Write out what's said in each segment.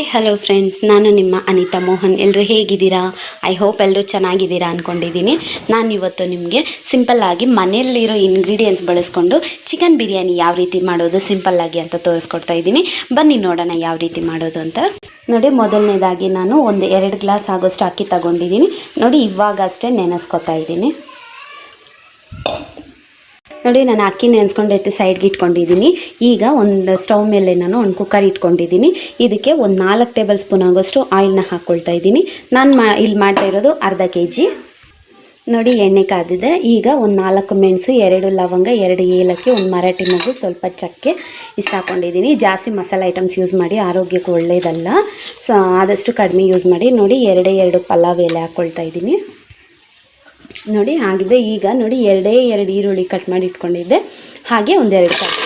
Hi hello friends ನಾನು ನಿಮ್ಮ ಅನಿತಾ ಮೋಹನ್. ಎಲ್ಲರೂ ಹೇಗಿದ್ದೀರಾ? ಐ ಹೋಪ್ ಎಲ್ಲರೂ ಚೆನ್ನಾಗಿದ್ದೀರಾ ಅಂದ್ಕೊಂಡಿದ್ದೀನಿ ನಾನು ಇವತ್ತು ನಿಮಗೆ ಸಿಂಪಲ್ಲಾಗಿ ಮನೆಯಲ್ಲಿರೋ ಇಂಗ್ರೀಡಿಯೆಂಟ್ಸ್ ಬಳಸ್ಕೊಂಡು ಚಿಕನ್ ಬಿರಿಯಾನಿ ಯಾವ ರೀತಿ ಮಾಡೋದು ಸಿಂಪಲ್ಲಾಗಿ ಅಂತ ತೋರಿಸ್ಕೊಡ್ತಾ ಇದ್ದೀನಿ. ಬನ್ನಿ ನೋಡೋಣ ಯಾವ ರೀತಿ ಮಾಡೋದು ಅಂತ. ನೋಡಿ, ಮೊದಲನೇದಾಗಿ ನಾನು ಒಂದು ಎರಡು ಗ್ಲಾಸ್ ಆಗೋಷ್ಟು ಅಕ್ಕಿ ತಗೊಂಡಿದ್ದೀನಿ. ನೋಡಿ, ಇವಾಗಷ್ಟೇ ನೆನೆಸ್ಕೊತಾ ಇದ್ದೀನಿ. ನೋಡಿ, ನಾನು ಅಕ್ಕಿ ನೆನೆಸ್ಕೊಂಡು ಎತ್ತಿ ಸೈಡ್ಗೆ ಇಟ್ಕೊಂಡಿದ್ದೀನಿ. ಈಗ ಒಂದು ಸ್ಟವ್ ಮೇಲೆ ನಾನು ಒಂದು ಕುಕ್ಕರ್ ಇಟ್ಕೊಂಡಿದ್ದೀನಿ. ಇದಕ್ಕೆ ಒಂದು ನಾಲ್ಕು ಟೇಬಲ್ ಸ್ಪೂನ್ ಆಗೋಷ್ಟು ಆಯಿಲ್ನ ಹಾಕ್ಕೊಳ್ತಾ ಇದ್ದೀನಿ. ನಾನು ಮಾ ಇಲ್ಲಿ ಮಾಡ್ತಾ ಇರೋದು ಅರ್ಧ ಕೆ ಜಿ ನೋಡಿ, ಎಣ್ಣೆ ಕಾದಿದೆ. ಈಗ ಒಂದು ನಾಲ್ಕು ಮೆಣಸು, ಎರಡು ಲವಂಗ, ಎರಡು ಏಲಕ್ಕಿ, ಒಂದು ಮರಾಠಿ ಮಗು, ಸ್ವಲ್ಪ ಚಕ್ಕೆ ಇಷ್ಟ ಹಾಕ್ಕೊಂಡಿದ್ದೀನಿ ಜಾಸ್ತಿ ಮಸಾಲೆ ಐಟಮ್ಸ್ ಯೂಸ್ ಮಾಡಿ ಆರೋಗ್ಯಕ್ಕೆ ಒಳ್ಳೆಯದಲ್ಲ ಸೊ ಆದಷ್ಟು ಕಡಿಮೆ ಯೂಸ್ ಮಾಡಿ ನೋಡಿ, ಎರಡೇ ಎರಡು ಪಲಾವ್ ಎಲೆ ಹಾಕ್ಕೊಳ್ತಾ ಇದ್ದೀನಿ. ನೋಡಿ ಆಗಿದೆ ಈಗ ನೋಡಿ ಎರಡೇ ಎರಡು ಈರುಳ್ಳಿ ಕಟ್ ಮಾಡಿ ಇಟ್ಕೊಂಡಿದ್ದೆ. ಹಾಗೆ ಒಂದೆರಡು ಕಟ್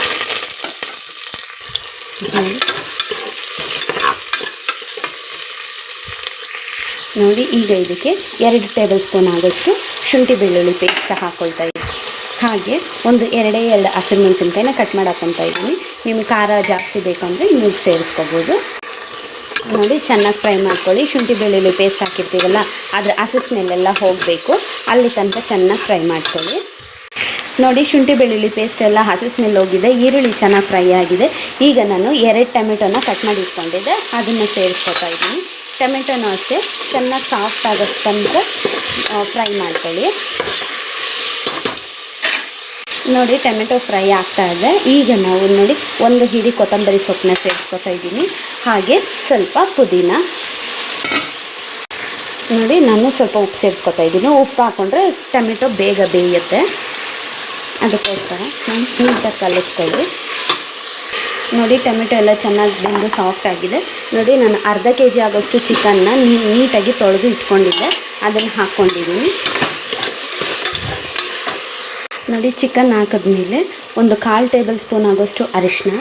ನೋಡಿ ಈಗ ಇದಕ್ಕೆ ಎರಡು ಟೇಬಲ್ ಸ್ಪೂನ್ ಆಗಷ್ಟು ಶುಂಠಿ ಬೆಳ್ಳುಳ್ಳಿ ಪೇಸ್ಟ್ ಹಾಕ್ಕೊಳ್ತಾ ಇದ್ದೀನಿ. ಹಾಗೆ ಒಂದು ಎರಡೇ ಎರಡು ಹಸಿರುಮೆಣಸಿನ್ಕಾಯಿನ ಕಟ್ ಮಾಡಿ ಇದ್ದೀನಿ. ನಿಮ್ಗೆ ಖಾರ ಜಾಸ್ತಿ ಬೇಕಂದರೆ ನೀವು ಸೇರಿಸ್ಕೋಬೋದು. ನೋಡಿ, ಚೆನ್ನಾಗಿ ಫ್ರೈ ಮಾಡ್ಕೊಳ್ಳಿ. ಶುಂಠಿ ಬೆಳ್ಳುಳ್ಳಿ ಪೇಸ್ಟ್ ಹಾಕಿರ್ತೀವಲ್ಲ, ಅದರ ಹಸಿ ಸ್ಮೆಲ್ಲೆಲ್ಲ ಹೋಗಬೇಕು. ಅಲ್ಲಿ ತನಕ ಚೆನ್ನಾಗಿ ಫ್ರೈ ಮಾಡ್ಕೊಳ್ಳಿ. ನೋಡಿ, ಶುಂಠಿ ಬೆಳ್ಳುಳ್ಳಿ ಪೇಸ್ಟ್ ಎಲ್ಲ ಹಸಿ ಸ್ಮೆಲ್ ಹೋಗಿದೆ. ಈರುಳ್ಳಿ ಚೆನ್ನಾಗಿ ಫ್ರೈ ಆಗಿದೆ. ಈಗ ನಾನು ಎರಡು ಟೊಮೆಟೊನ ಕಟ್ ಮಾಡಿ ಇಟ್ಕೊಂಡಿದ್ದೆ. ಅದನ್ನು ಸೇರಿಸ್ಕೊತಾ ಇದ್ದೀನಿ. ಟೊಮೆಟೊನೂ ಅಷ್ಟೇ, ಚೆನ್ನಾಗಿ ಸಾಫ್ಟ್ ಆಗೋ ತನಕ ಫ್ರೈ ಮಾಡ್ಕೊಳ್ಳಿ. ನೋಡಿ, ಟೊಮೆಟೊ ಫ್ರೈ ಆಗ್ತಾ ಇದೆ. ಈಗ ನಾವು ನೋಡಿ, ಒಂದು ಹಿಡಿ ಕೊತ್ತಂಬರಿ ಸೊಪ್ಪನ್ನ ಸೇರಿಸ್ಕೊತಾ ಇದ್ದೀನಿ. ಹಾಗೆ ಸ್ವಲ್ಪ ಪುದೀನ. ನೋಡಿ, ನಾನು ಸ್ವಲ್ಪ ಉಪ್ಪು ಸೇರಿಸ್ಕೊತಾ ಇದ್ದೀನಿ. ಉಪ್ಪು ಹಾಕ್ಕೊಂಡ್ರೆ ಟೊಮೆಟೊ ಬೇಗ ಬೇಯುತ್ತೆ. ಅದಕ್ಕೋಸ್ಕರ ನಾನು ನೀಟಾಗಿ ಕಲಿಸ್ಕೊಳ್ಳಿ. ನೋಡಿ, ಟೊಮೆಟೊ ಎಲ್ಲ ಚೆನ್ನಾಗಿ ಬಂದು ಸಾಫ್ಟ್ ಆಗಿದೆ. ನೋಡಿ, ನಾನು ಅರ್ಧ ಕೆ ಜಿ ಆಗೋಷ್ಟು ಚಿಕನ್ನ ನೀಟಾಗಿ ತೊಳೆದು ಇಟ್ಕೊಂಡಿದ್ದೆ. ಅದನ್ನು ಹಾಕ್ಕೊಂಡಿದ್ದೀನಿ. ನೋಡಿ, ಚಿಕನ್ ಹಾಕಿದ್ಮೇಲೆ ಒಂದು ಕಾಲು ಟೇಬಲ್ ಸ್ಪೂನ್ ಆಗೋಷ್ಟು ಅರಿಶಿನ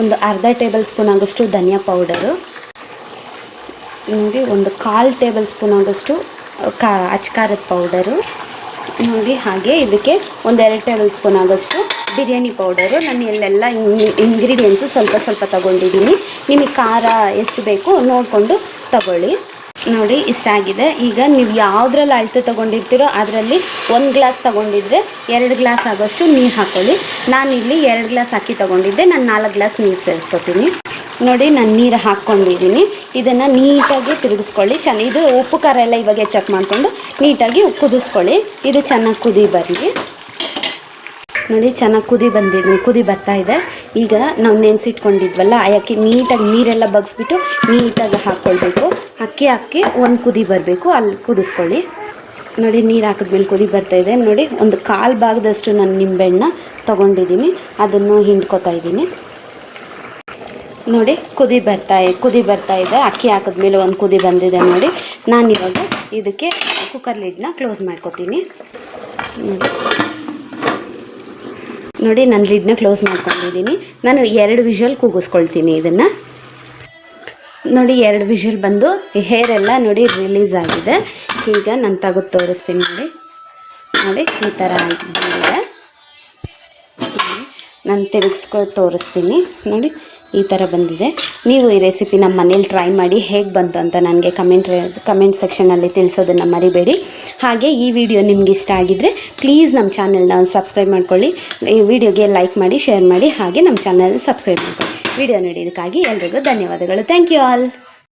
ಒಂದು ಅರ್ಧ ಟೇಬಲ್ ಸ್ಪೂನ್ ಆಗೋಷ್ಟು ಧನಿಯಾ ಪೌಡರು ನೋಡಿ ಒಂದು ಕಾಲು ಟೇಬಲ್ ಸ್ಪೂನ್ ಆಗೋಷ್ಟು ಕಾ ಅಚ್ಕಾರದ ಪೌಡರು ನೋಡಿ ಹಾಗೆ ಇದಕ್ಕೆ ಒಂದೆರಡು ಟೇಬಲ್ ಸ್ಪೂನ್ ಆಗೋಷ್ಟು ಬಿರಿಯಾನಿ ಪೌಡರು. ನಾನು ಇಲ್ಲೆಲ್ಲ ಇಂಗ್ರೀಡಿಯೆಂಟ್ಸು ಸ್ವಲ್ಪ ಸ್ವಲ್ಪ ತಗೊಂಡಿದ್ದೀನಿ. ನಿಮಗೆ ಖಾರ ಎಷ್ಟು ಬೇಕು ನೋಡಿಕೊಂಡು ತಗೊಳ್ಳಿ. ನೋಡಿ, ಇಷ್ಟ ಆಗಿದೆ. ಈಗ ನೀವು ಯಾವುದ್ರಲ್ಲಿ ಅಳತೆ ತೊಗೊಂಡಿರ್ತೀರೋ ಅದರಲ್ಲಿ ಒಂದು ಗ್ಲಾಸ್ ತೊಗೊಂಡಿದ್ರೆ ಎರಡು ಗ್ಲಾಸ್ ಆಗೋಷ್ಟು ನೀರು ಹಾಕ್ಕೊಳ್ಳಿ ನಾನಿಲ್ಲಿ ಎರಡು ಗ್ಲಾಸ್ ಅಕ್ಕಿ ತೊಗೊಂಡಿದ್ದೆ. ನಾನು ನಾಲ್ಕು ಗ್ಲಾಸ್ ನೀರು ಸೇರಿಸ್ಕೊತೀನಿ. ನೋಡಿ, ನಾನು ನೀರು ಹಾಕ್ಕೊಂಡಿದ್ದೀನಿ ಇದನ್ನು ನೀಟಾಗಿ ತಿರುಗಿಸ್ಕೊಳ್ಳಿ. ಚೆನ್ನ ಇದು ಉಪ್ಪು, ಖಾರ ಎಲ್ಲ ಇವಾಗೆ ಚೆಕ್ ಮಾಡಿಕೊಂಡು ನೀಟಾಗಿ ಕುದಿಸ್ಕೊಳ್ಳಿ. ಇದು ಚೆನ್ನಾಗಿ ಕುದಿ ಬರಲಿ. ನೋಡಿ, ಚೆನ್ನಾಗಿ ಕುದಿ ಬಂದಿದ್ದೀನಿ ಕುದಿ ಬರ್ತಾ ಇದೆ. ಈಗ ನಾವು ನೆನೆಸಿಟ್ಕೊಂಡಿದ್ವಲ್ಲ, ಆ ಅಕ್ಕಿ ನೀಟಾಗಿ ನೀರೆಲ್ಲ ಬಗ್ಸ್ಬಿಟ್ಟು ನೀಟಾಗಿ ಹಾಕ್ಕೊಳ್ಬೇಕು ಅಕ್ಕಿ ಹಾಕಿ ಒಂದು ಕುದಿ ಬರಬೇಕು ಅಲ್ಲಿ ಕುದಿಸ್ಕೊಳ್ಳಿ. ನೋಡಿ, ನೀರು ಹಾಕಿದ್ಮೇಲೆ ಕುದಿ ಬರ್ತಾ ಇದೆ. ನೋಡಿ, ಒಂದು ಕಾಲು ಭಾಗದಷ್ಟು ನಾನು ನಿಂಬೆಹಣ್ಣ ತೊಗೊಂಡಿದ್ದೀನಿ ಅದನ್ನು ಹಿಂಡ್ಕೊತಾ ಇದ್ದೀನಿ ನೋಡಿ, ಕುದಿ ಬರ್ತಾ ಕುದಿ ಬರ್ತಾ ಇದೆ. ಅಕ್ಕಿ ಹಾಕಿದ್ಮೇಲೆ ಒಂದು ಕುದಿ ಬಂದಿದೆ ನೋಡಿ. ನಾನಿವಾಗ ಇದಕ್ಕೆ ಕುಕ್ಕರ್ ಲಿಡ್ನ ಕ್ಲೋಸ್ ಮಾಡ್ಕೊತೀನಿ. ನೋಡಿ ನಾನು ಲಿಡ್ನ ಕ್ಲೋಸ್ ಮಾಡ್ಕೊಂಡಿದ್ದೀನಿ. ನಾನು ಎರಡು ವಿಷಲ್ ಕೂಗಿಸ್ಕೊಳ್ತೀನಿ ಇದನ್ನು. ನೋಡಿ ಎರಡು ವಿಷಲ್ ಬಂದು ಹೇರ್ ಎಲ್ಲ ನೋಡಿ ರಿಲೀಸ್ ಆಗಿದೆ. ಈಗ ನಾನು ತೆಗೆದು ತೋರಿಸ್ತೀನಿ ನೋಡಿ. ನೋಡಿ ಈ ಥರ ಆಗಿದೆ. ನಾನು ತಿರುಗಿಸ್ಕೊಂಡು ತೋರಿಸ್ತೀನಿ. ನೋಡಿ ಈ ಥರ ಬಂದಿದೆ. ನೀವು ಈ ರೆಸಿಪಿ ನಮ್ಮ ಮನೇಲಿ ಟ್ರೈ ಮಾಡಿ ಹೇಗೆ ಬಂತು ಅಂತ ನನಗೆ ಕಮೆಂಟ್ ಕಮೆಂಟ್ ಸೆಕ್ಷನಲ್ಲಿ ತಿಳಿಸೋದನ್ನು ಮರಿಬೇಡಿ. ಹಾಗೆ ಈ ವಿಡಿಯೋ ನಿಮ್ಗೆ ಇಷ್ಟ ಆಗಿದ್ದರೆ ಪ್ಲೀಸ್ ನಮ್ಮ ಚಾನೆಲ್ನ ಸಬ್ಸ್ಕ್ರೈಬ್ ಮಾಡ್ಕೊಳ್ಳಿ. ಈ ವಿಡಿಯೋಗೆ ಲೈಕ್ ಮಾಡಿ ಶೇರ್ ಮಾಡಿ, ಹಾಗೆ ನಮ್ಮ ಚಾನಲ್ ಸಬ್ಸ್ಕ್ರೈಬ್ ಮಾಡ್ಕೊಳ್ಳಿ. ವಿಡಿಯೋ ನೋಡಿದ್ದಕ್ಕಾಗಿ ಎಲ್ರಿಗೂ ಧನ್ಯವಾದಗಳು. Thank you all